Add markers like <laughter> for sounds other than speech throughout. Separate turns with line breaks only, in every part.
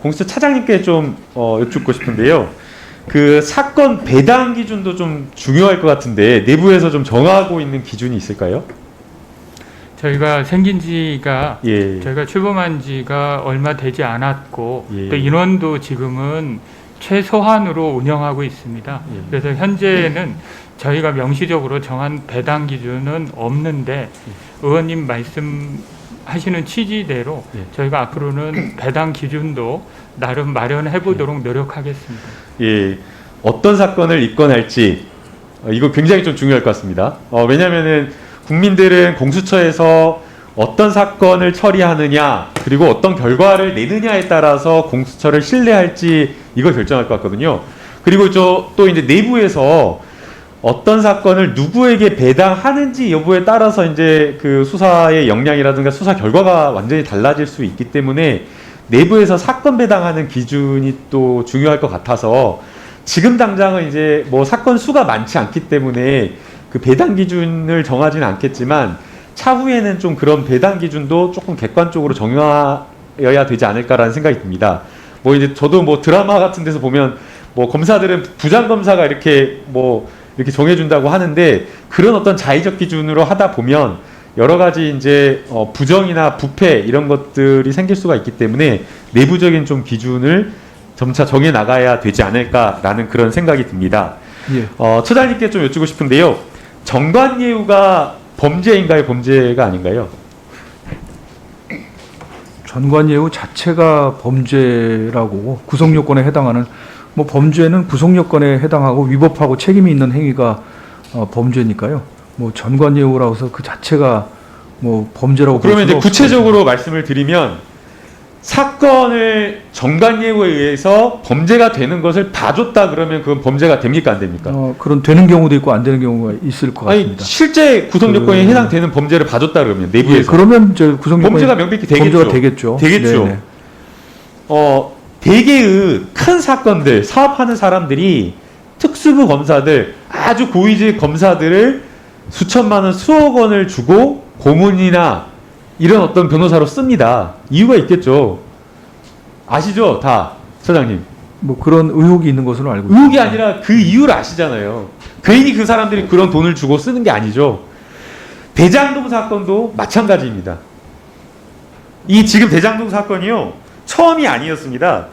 공수처 차장님께 좀 어, 여쭙고 싶은데요. 그 사건 배당 기준도 좀 중요할 것 같은데 내부에서 좀 정하고 있는 기준이 있을까요?
저희가 생긴 지가
예.
저희가 출범한 지가 얼마 되지 않았고
예.
또 인원도 지금은 최소한으로 운영하고 있습니다.
예.
그래서 현재는 저희가 명시적으로 정한 배당 기준은 없는데 의원님 말씀 하시는 취지대로
예.
저희가 앞으로는 <clears throat> 배당 기준도 나름 마련해 보도록 노력하겠습니다.
예. 어떤 사건을 입건할지 어, 이거 굉장히 좀 중요할 것 같습니다. 어, 왜냐하면은 국민들은 공수처에서 어떤 사건을 처리하느냐 그리고 어떤 결과를 내느냐에 따라서 공수처를 신뢰할지 이걸 결정할 것 같거든요. 그리고 저 또 이제 내부에서 어떤 사건을 누구에게 배당하는지 여부에 따라서 이제 그 수사의 역량이라든가 수사 결과가 완전히 달라질 수 있기 때문에 내부에서 사건 배당하는 기준이 또 중요할 것 같아서 지금 당장은 이제 뭐 사건 수가 많지 않기 때문에 그 배당 기준을 정하지는 않겠지만 차후에는 좀 그런 배당 기준도 조금 객관적으로 정해야 되지 않을까라는 생각이 듭니다. 뭐 이제 저도 뭐 드라마 같은 데서 보면 뭐 검사들은 부장 검사가 이렇게 뭐 이렇게 정해준다고 하는데 그런 어떤 자의적 기준으로 하다 보면 여러 가지 이제 어 부정이나 부패 이런 것들이 생길 수가 있기 때문에 내부적인 좀 기준을 점차 정해 나가야 되지 않을까라는 그런 생각이 듭니다.
예.
어, 처장님께 좀 여쭈고 싶은데요. 정관 예우가 범죄인가요? 범죄가 아닌가요?
전관예우 자체가 범죄라고 구성 요건에 해당하는 뭐 범죄는 구성 요건에 해당하고 위법하고 책임이 있는 행위가 어, 범죄니까요. 뭐 전관예우라고 해서 그 자체가 뭐 범죄라고 볼
그러면 이제 구체적으로 말씀을 드리면 사건을 정관예우에 의해서 범죄가 되는 것을 봐줬다 그러면 그건 범죄가 됩니까 안 됩니까?
어, 그런 되는 경우도 있고 안 되는 경우가 있을 것
아니
같습니다.
실제 구성 요건에
그-
해당되는 범죄를 봐줬다 그러면
예,
내부에서
그러면 저 구성 요건이
범죄가 명백히 되겠죠.
범죄가 되겠죠.
되겠죠.
네네.
어, 대개의 큰 사건들, 사업하는 사람들이 특수부 검사들, 아주 고위직 검사들을 수천만 원, 수억 원을 주고 고문이나 이런 어떤 변호사로 씁니다. 이유가 있겠죠. 아시죠? 다, 처장님.
뭐 그런 의혹이 있는 것으로 알고 있습니다.
의혹이 아니라 그 이유를 아시잖아요. 괜히 그 사람들이 그런 돈을 주고 쓰는 게 아니죠. 대장동 사건도 마찬가지입니다. 이 지금 대장동 사건이요. 처음이 아니었습니다.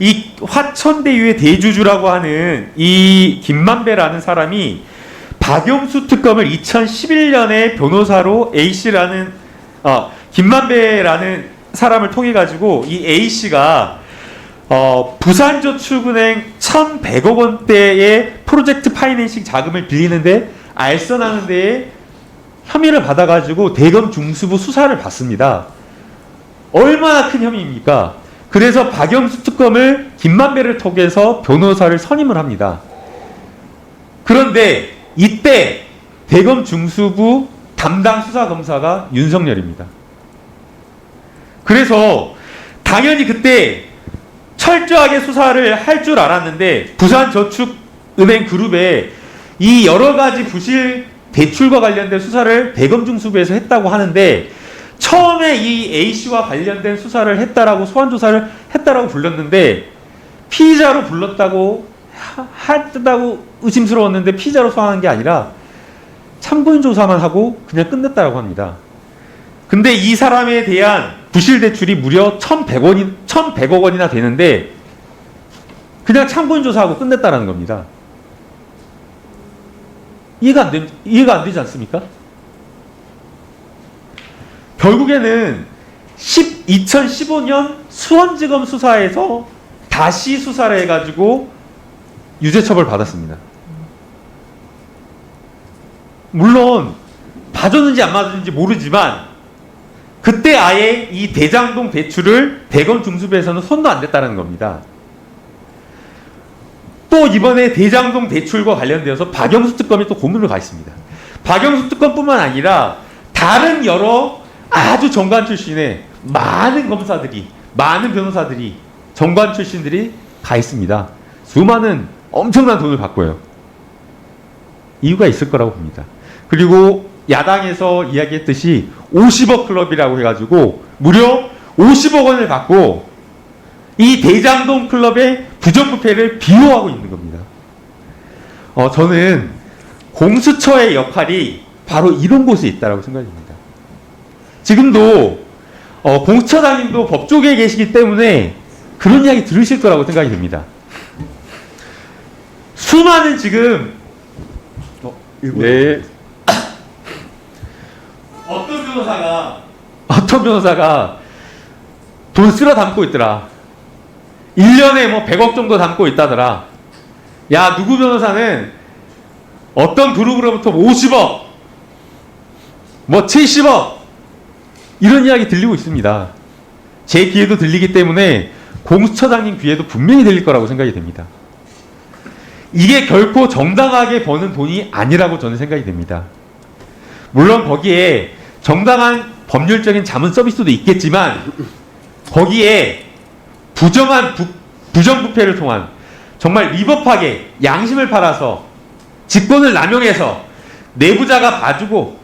이 화천대유의 대주주라고 하는 이 김만배라는 사람이 박영수 특검을 2011년에 변호사로 A씨라는 어, 김만배라는 사람을 통해 가지고 이 A씨가 어, 부산저축은행 1,100억 원대의 프로젝트 파이낸싱 자금을 빌리는데 알선하는 데에 혐의를 받아가지고 대검 중수부 수사를 받습니다. 얼마나 큰 혐의입니까? 그래서 박영수 특검을 김만배를 통해서 변호사를 선임을 합니다. 그런데 이때 대검 중수부 담당 수사 검사가 윤석열입니다. 그래서 당연히 그때 철저하게 수사를 할 줄 알았는데 부산저축은행 그룹에 이 여러 가지 부실 대출과 관련된 수사를 대검 중수부에서 했다고 하는데 처음에 이 A 씨와 관련된 수사를 했다라고 소환 조사를 했다라고 불렀는데 피의자로 불렀다고 하- 했다고 의심스러웠는데 피의자로 소환한 게 아니라 참고인 조사만 하고 그냥 끝냈다라고 합니다. 근데 이 사람에 대한 부실 대출이 무려 1,100원이 1,100억 원이나 되는데 그냥 참고인 조사하고 끝냈다라는 겁니다. 이해가 안 되, 이해가 안 되지 않습니까? 결국에는 10, 2015년 수원지검 수사에서 다시 수사를 해가지고 유죄 처벌 받았습니다. 물론 봐줬는지 안 맞았는지 모르지만 그때 아예 이 대장동 대출을 대검 중수부에서는 손도 안 댔다는 겁니다. 또 이번에 대장동 대출과 관련되어서 박영수 특검이 또 고문을 가 있습니다. 박영수 특검뿐만 아니라 다른 여러 아주 정관 출신의 많은 검사들이 많은 변호사들이 정관 출신들이 가 있습니다. 수많은 엄청난 돈을 받고요. 이유가 있을 거라고 봅니다. 그리고 야당에서 이야기했듯이 50억 클럽이라고 해가지고 무려 50억 원을 받고 이 대장동 클럽의 부정부패를 비호하고 있는 겁니다. 어, 저는 공수처의 역할이 바로 이런 곳에 있다고 생각합니다. 지금도 어, 공수처장님도 법조계에 계시기 때문에 그런 이야기 들으실 거라고 생각이 듭니다. 수많은 지금
네.
어떤 변호사가 어떤 변호사가 돈 쓸어 담고 있더라. 1년에 뭐 100억 정도 담고 있다더라. 야, 누구 변호사는 어떤 그룹으로부터 50억, 뭐 70억, 이런 이야기 들리고 있습니다. 제 귀에도 들리기 때문에 공수처장님 귀에도 분명히 들릴 거라고 생각이 됩니다. 이게 결코 정당하게 버는 돈이 아니라고 저는 생각이 됩니다. 물론 거기에 정당한 법률적인 자문 서비스도 있겠지만 거기에 부정한 부, 부정부패를 통한 정말 위법하게 양심을 팔아서 직권을 남용해서 내부자가 봐주고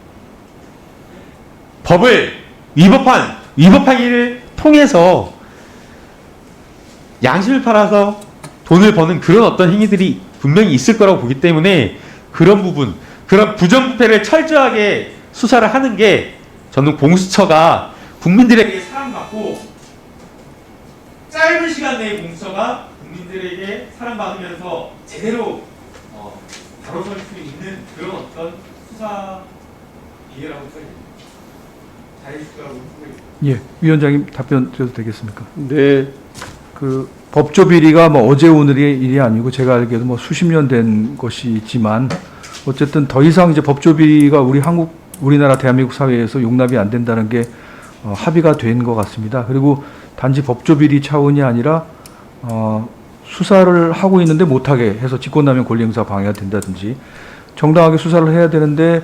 법을 위법한 일을 통해서 양심을 팔아서 돈을 버는 그런 어떤 행위들이 분명히 있을 거라고 보기 때문에 그런 부분, 그런 부정부패를 철저하게 수사를 하는 게 저는 공수처가 국민들에게 사랑받고 짧은 시간 내에 공수처가 국민들에게 사랑받으면서 제대로 어, 다뤄설 수 있는 그런 어떤 수사 기회라고 생각합니다.
예, 위원장님 답변 드려도 되겠습니까?
네.
그 법조 비리가 뭐 어제 오늘의 일이 아니고 제가 알기에도 뭐 수십 년 된 것이지만 어쨌든 더 이상 이제 법조 비리가 우리 한국 우리나라 대한민국 사회에서 용납이 안 된다는 게 어, 합의가 된 것 같습니다. 그리고 단지 법조 비리 차원이 아니라 어, 수사를 하고 있는데 못하게 해서 직권남용 권리행사 방해가 된다든지 정당하게 수사를 해야 되는데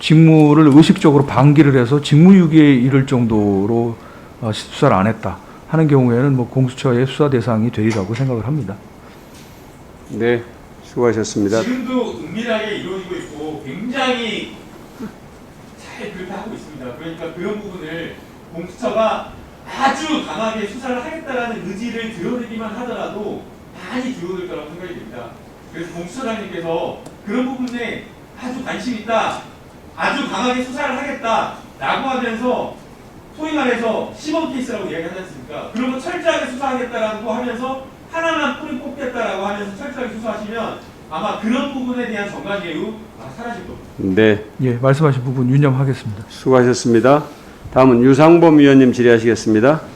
직무를 의식적으로 방기를 해서 직무유기에 이를 정도로 어, 수사를 안 했다 하는 경우에는 뭐 공수처의 수사 대상이 되리라고 생각을 합니다.
네. 수고하셨습니다.
지금도 은밀하게 이루어지고 있고 굉장히 잘 그렇게 하고 있습니다. 그러니까 그런 부분을 공수처가 아주 강하게 수사를 하겠다라는 의지를 드러내기만 하더라도 많이 줄어들 거라고 생각이 됩니다. 그래서 공수처장님께서 그런 부분에 아주 관심 있다, 아주 강하게 수사를 하겠다라고 하면서 소위 말해서 시범 케이스라고 이야기하지 않습니까? 그러면 철저하게 수사하겠다라고 하면서 하나만 뿌리 뽑겠다라고 하면서 철저하게 수사하시면 아마 그런 부분에 대한 정관 아마 사라질 겁니다.
네.
예, 말씀하신 부분 유념하겠습니다.
수고하셨습니다. 다음은 유상범 위원님 질의하시겠습니다.